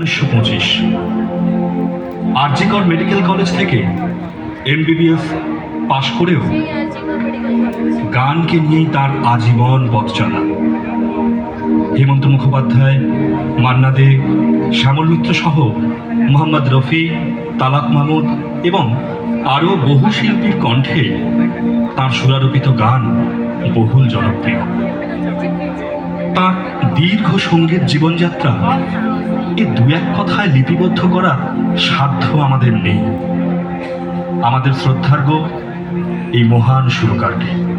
উনিশশো পঁচিশ। Medical college থেকে এমবিবিএস পাশ করেও গানকে নিয়েই তার আজীবন পথ চলা। হেমন্ত মুখোপাধ্যায়, মান্না দে, শ্যামল মিত্র সহ মোহাম্মদ রফি, তালাক মাহমুদ এবং আরও বহু শিল্পীর কণ্ঠে তার সুরারোপিত গান বহুল জনপ্রিয়। তার দীর্ঘ সংগীত জীবনযাত্রা এ দু এক কথায় লিপিবদ্ধ করার সাধ্য আমাদের নেই। আমাদের শ্রদ্ধার্ঘ এই মহান সুরকারকে।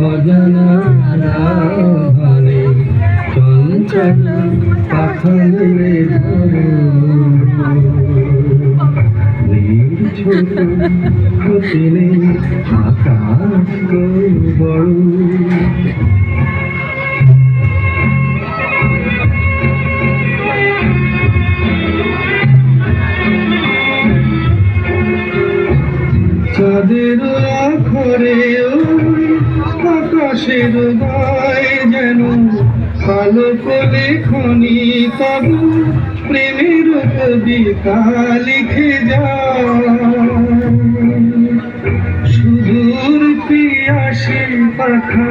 অজানা চঞ্চল পাথরে ছোট হতে নেই আকাশ বড় কালো কোলে তবু প্রেমের কবিতা লিখে যা সুদূর পিয়াসী পাখা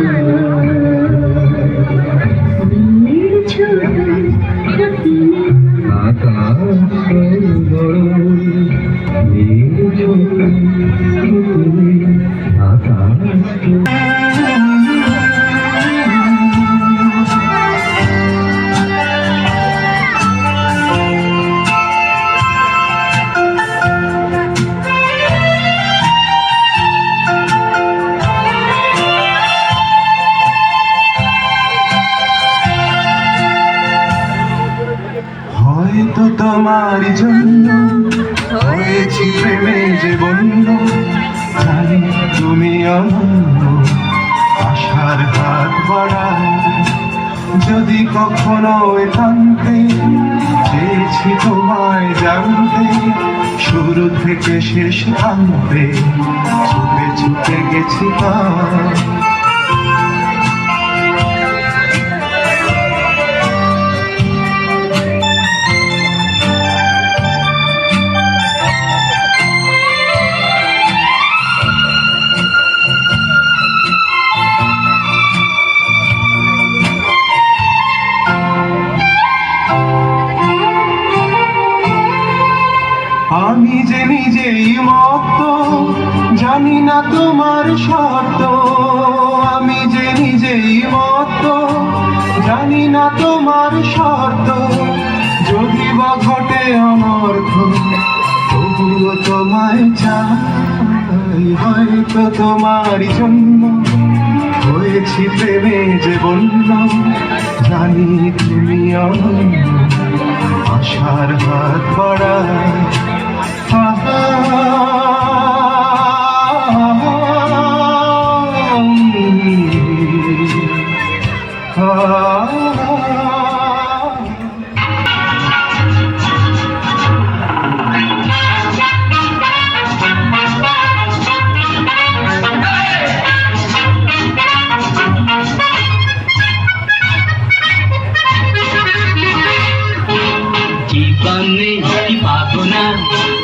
আকাশ অনন্য আশার হাত বাড়ায়। যদি কখনো একান্তে চেয়েছি তোমায় জানতে, শুরু থেকে শেষ প্রান্তে ছুটে ছুটে গেছি পায় আমি যে নিজেই মত জানি না তোমার শর্ত। আমি যে নিজেই মত জানি না তোমার শর্ত। যদি বা ঘটে অনর্থ তবুও তোমায় চাই। হয়তো তোমার জন্য হয়েছি প্রেমে যে বললাম জানি তুমি অনন্য, আশার হাত বাড়ায়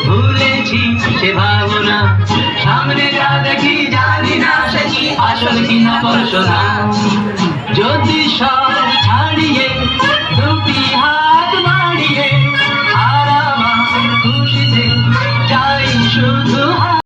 ভুলেছি সে ভাবনা সামনে যা দেখি জানি না সে কি আসল কি না পড়শোনা যদি সব